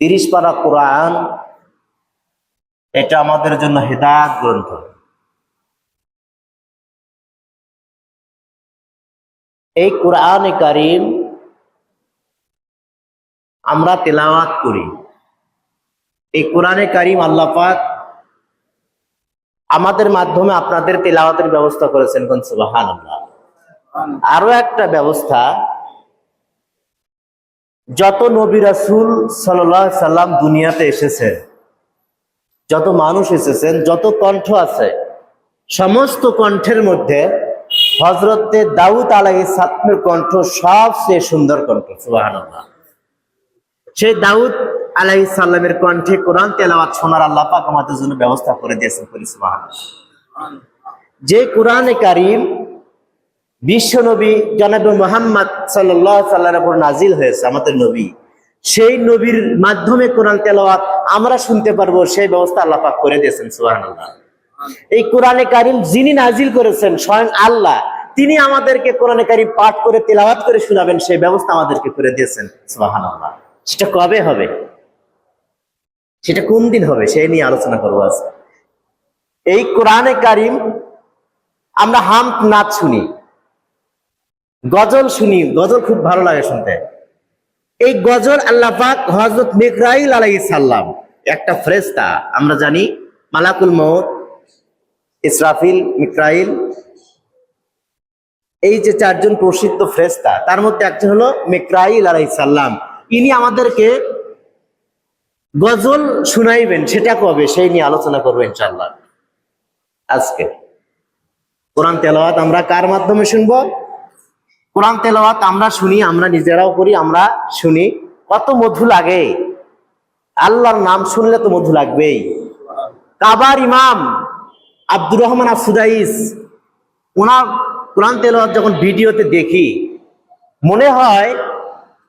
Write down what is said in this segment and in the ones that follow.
তিরিশ পারা কোরআন, এটা আমাদের জন্য হেদায়ত গ্রন্থ। এই কোরআনে কারিম আমরা তেলাওয়াত করি। এই কোরআনে কারিম আল্লাহ পাক আমাদের মাধ্যমে আপনাদের তেলাওয়াতের ব্যবস্থা করেছেন কোন সুবাহান আরও একটা ব্যবস্থা যত নবী রাসুল সাল্লাহ সাল্লাম দুনিয়াতে এসেছে, যত মানুষ এসেছেন, যত কণ্ঠ আছে, সমস্ত কণ্ঠের মধ্যে হজরতে দাউদ আলাই সাতমের কণ্ঠ সবচেয়ে সুন্দর কণ্ঠ সুবাহান সেই দাউদ আলাই সাল্লামের কণ্ঠে কোরআন তেলাওয়াত শোনার আল্লাহ পাক আমাদের জন্য ব্যবস্থা করে দিয়েছেন যে কোরআনে কারিম বিশ্ব নবী জনাবে মোহাম্মদ সাল্লাহ উপর নাজিল হয়েছে, আমাদের নবী। সেই নবীর মাধ্যমে কোরআন তেলাওয়াত আমরা শুনতে পারব, সেই ব্যবস্থা আল্লাহ পাক করে দিয়েছেন সুবহান এই কোরআনে কারিম যিনি নাজিল করেছেন, স্বয়ং আল্লাহ, তিনি আমাদেরকে কোরআনে কারিম পাঠ করে, তেলাওয়াত করে শোনাবেন, সেই ব্যবস্থা আমাদেরকে করে দিয়েছেন সুবহান সেটা কবে হবে? সেটা কোন দিন হবে, সেই নিয়ে আলোচনা করব আজকে। এই কোরআনে কারিম আমরা হাম নাচ শুনি গজল শুনি, গজল খুব ভালো লাগে শুনতে। এই গজল আল্লাহ পাক হজরত মিকরাইল আলাই সাল্লাম একটা ফ্রেস্তা আমরা জানি মালাকুল মৌত ইসরাফিল, মিকরাইল। এই যে চারজন প্রসিদ্ধ ফ্রেস্তা তার মধ্যে একজন হলো মিকরাইল আলাই সাল্লাম ইনি আমাদেরকে গজল শুনাইবেন, সেটা কবে, সেই নিয়ে আলোচনা করব ইনশাল্লাহ আজকে কোরআন তেলাওয়াত আমরা কার মাধ্যমে শুনব? কোরআন তেলাওয়াত আমরা শুনি, আমরা নিজেরাও করি, আমরা শুনি। কত মধু লাগে। আল্লাহর নাম শুনলে তো মধু লাগবেই। কাবার ইমাম আব্দুর রহমান আফসুদাইস ওনার কোরআন তেলাওয়াত যখন ভিডিওতে দেখি, মনে হয়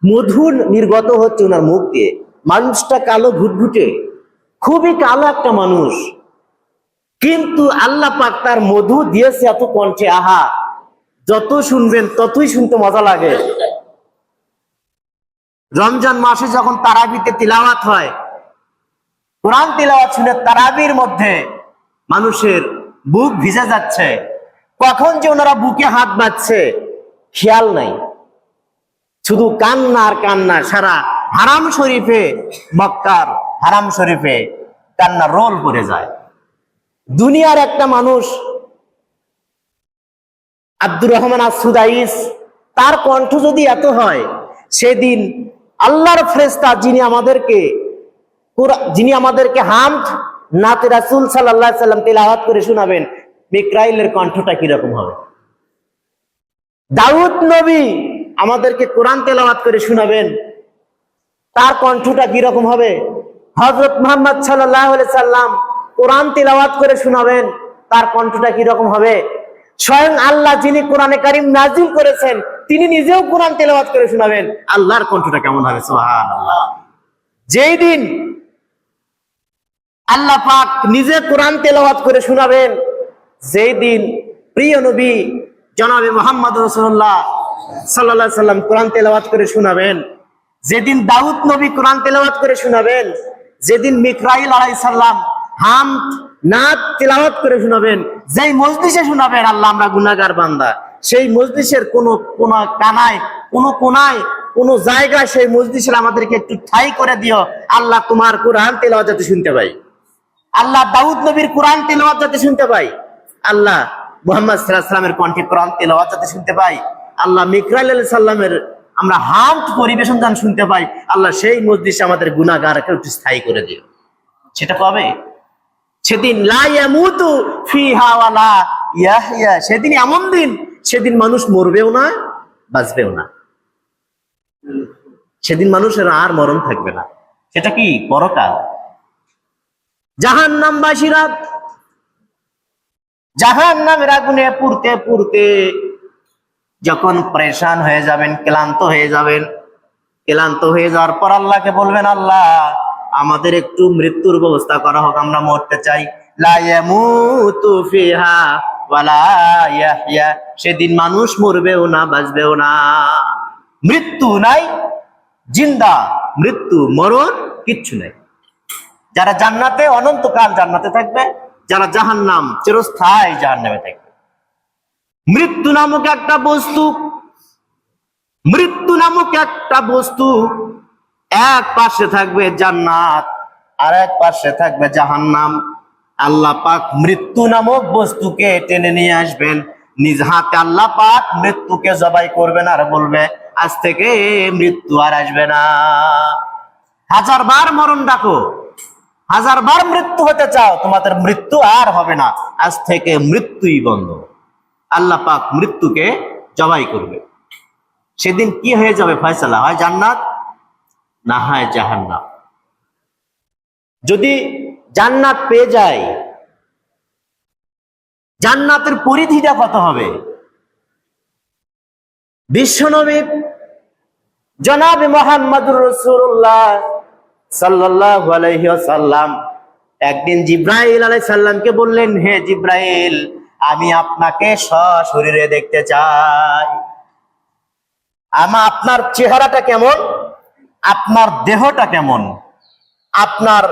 মধু নির্গত হচ্ছে ওনার মুখ দিয়ে। মানুষটা কালো ঘুটঘুটে। খুবই কালো একটা মানুষ। কিন্তু আল্লাহ পাক তার মধু দিয়েছে এত কণ্ঠে, আহা! যত শুনবেন, ততই শুনতে মজা লাগে। রমজান মাসে যখন তারাবিতে তিলাওয়াত হয়, কোরআন তিলাওয়াত শুনে তারাবির মধ্যে মানুষের বুক ভিজে যাচ্ছে। কখন যে ওনারা বুকে হাত বাঁধছে, খেয়াল নাই। শুধু কান্না আর কান্না, সারা হারাম শরীফে, মক্কার হারাম শরীফে কান্না রোল করে যায়। দুনিয়ার একটা মানুষ আব্দুর রহমান আসুদাইস তার কণ্ঠ যদি এত হয়, সেদিন আল্লাহর ফ্রেস্তা যিনি আমাদেরকে যিনি আমাদেরকে হামদ, নাতে রাসুল সাল্লাহ সাল্লাম তেলাওয়াত করে শোনাবেন, মিকরাইলের কণ্ঠটা কীরকম হবে? দাউদ নবী আমাদেরকে কোরআন তেলাওয়াত করে শোনাবেন, তার কণ্ঠটা কীরকম হবে? হজরত মোহাম্মদ সাল্লাহ সাল্লাম কোরআন তেলাওয়াত করে শোনাবেন, তার কণ্ঠটা কীরকম হবে? স্বয়ং আল্লাহ যিনি কোরআনে কারিম নাজিল করেছেন, তিনি নিজেও কোরআন তেলাওয়াত করে শোনাবেন। আল্লাহর কণ্ঠটা কেমন হবে? সুবহানাল্লাহ। যেই দিন আল্লাহ পাক নিজে কোরআন তেলাওয়াত করে শোনাবেন, যেই দিন প্রিয় নবী জনাবে মোহাম্মদ রসুল্লাহ সাল্লাহ সাল্লাম কোরআন তেলাওয়াত করে শোনাবেন, যেদিন দাউদ নবী কোরআন তেলাওয়াত করে শোনাবেন, যেদিন মিকরাইল আলাই সাল্লাম হাম নাত তেলাওয়াত করে শোনাবেন, যেই মজলিসে শোনাবেন, আল্লাহ আমরা গুনাগার বান্দা। সেই মজলিসের কোন কোন কানায়, কোন কোনায়, কোন জায়গায় সেই মজলিসের আমাদেরকে একটু ঠাই করে দিও। আল্লাহ তোমার কোরআন তেলাওয়াত যাতে শুনতে পাই। আল্লাহ দাউদ নবীর কোরআন তেলাওয়াত যাতে শুনতে পাই। আল্লাহ মোহাম্মদ সাল্লামের কণ্ঠে কোরআন তেলাওয়াত যাতে শুনতে পাই। আল্লাহ মিকরাইল আলাইহিস সাল্লামের আমরা হামদ পরিবেশন গান শুনতে পাই। আল্লাহ সেই মসজিদে আমাদের গুনাহগারকে একটু স্থায়ী করে দিও। সেটা কবে? সেদিন সেদিন এমন দিন, সেদিন মানুষ মরবেও না, বাঁচবেও না। সেদিন মানুষের আর মরণ থাকবে না। সেটা কি? পরকাল। জাহান নামবাসীরা জাহান নামের আগুনে পুড়তে পুড়তে যখন পরেশান হয়ে যাবেন, ক্লান্ত হয়ে যাবেন, ক্লান্ত হয়ে যাওয়ার পর আল্লাহকে বলবেন, আল্লাহ আমাদের একটু মৃত্যুর ব্যবস্থা করা হোক, আমরা মরতে চাই। সেদিন মানুষ মরবেও না, বাঁচবেও না। মৃত্যু নাই, জিন্দা, মৃত্যু, মরণ কিচ্ছু নেই। যারা জান্নাতে, অনন্তকাল জান্নাতে থাকবে, যারা জাহান জাহান্নাম চিরস্থায়ী জাহান্নামে থাকবে। মৃত্যু নামক একটা বস্তু, মৃত্যু নামক একটা বস্তু এক পাশে থাকবে জান্নাত, আর এক পাশে থাকবে জাহান্নাম। আল্লাহ পাক মৃত্যু নামক বস্তুকে টেনে নিয়ে আসবেন। নিজ হাতে আল্লাহ পাক মৃত্যুকে জবাই করবেন আর বলবে, আজ থেকে মৃত্যু আর আসবে না। হাজার বার মরণ ডাকো। হাজার বার মৃত্যু হতে চাও, তোমাদের মৃত্যু আর হবে না। আজ থেকে মৃত্যুই বন্ধ। আল্লাহ পাক মৃত্যুকে জবাই করবে। সেদিন কি হয়ে যাবে ফয়সালা? হয় জান্নাত না হয় জাহান্নাম। যদি জান্নাত পেয়ে যায়, জান্নাতের পরিধিটা কত হবে? বিশ্বনবী জনাবে মোহাম্মদুর রসুল্লাহ সাল্লাল্লাহু আলাইহি ওয়াসাল্লাম একদিন জিব্রাইল আলাইহিস সালামকে বললেন, হে জিব্রাইল, আমি আপনাকে সশরীরে দেখতে চাই। আমা, আপনার চেহারাটা কেমন? আপনার দেহটা কেমন? আপনার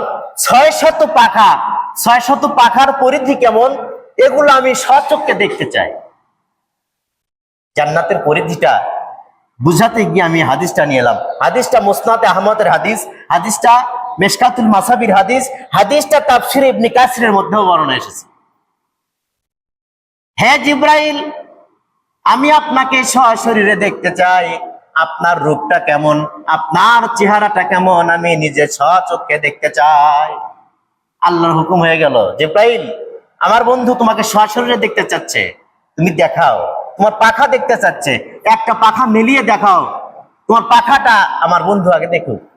ছয় শত পাখা, ছয় শত পাখার পরিধি কেমন? এগুলো আমি সচক্ষে দেখতে চাই। জান্নাতের পরিধিটা বুঝাতে গিয়ে আমি হাদিসটা নিয়ে এলাম। হাদিসটা মোসনাতে আহমদের হাদিস, হাদিসটা মেশকাতুল মাসাবির হাদিস, হাদিসটা তাফসির ইবনে কাসিরের মধ্যেও বর্ণনা এসেছে। হ্যাঁ জিব্রাইল, আমি আপনাকে সশরীরে দেখতে চাই। আপনার রূপটা কেমন? আপনার চেহারাটা কেমন? আমি নিজে ছ চোখে দেখতে চাই। আল্লাহর হুকুম হয়ে গেল। যে প্রাইল আমার বন্ধু তোমাকে সশরীরে দেখতে চাচ্ছে। তুমি দেখাও। তোমার পাখা দেখতে চাচ্ছে। একটা পাখা মিলিয়ে দেখাও। তোমার পাখাটা আমার বন্ধু আগে দেখুক।